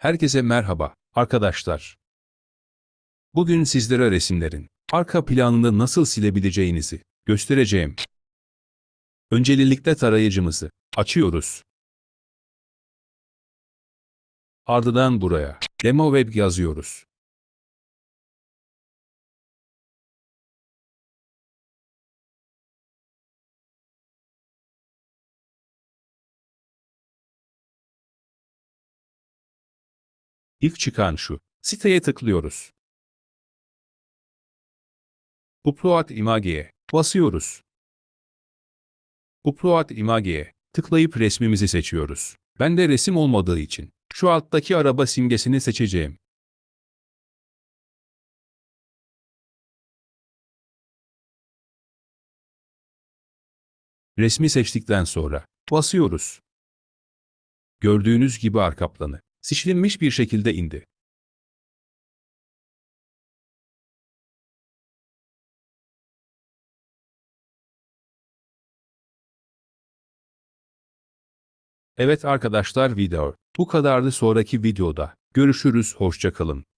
Herkese merhaba, arkadaşlar. Bugün sizlere resimlerin arka planını nasıl silebileceğinizi göstereceğim. Öncelikle tarayıcımızı açıyoruz. Ardından buraya Demo Web yazıyoruz. İlk çıkan şu. Siteye tıklıyoruz. Upload image'ye basıyoruz. Upload image'ye tıklayıp resmimizi seçiyoruz. Ben de resim olmadığı için şu alttaki araba simgesini seçeceğim. Resmi seçtikten sonra basıyoruz. Gördüğünüz gibi arka planı silinmiş bir şekilde indi. Evet arkadaşlar video bu kadardı sonraki videoda. Görüşürüz hoşçakalın.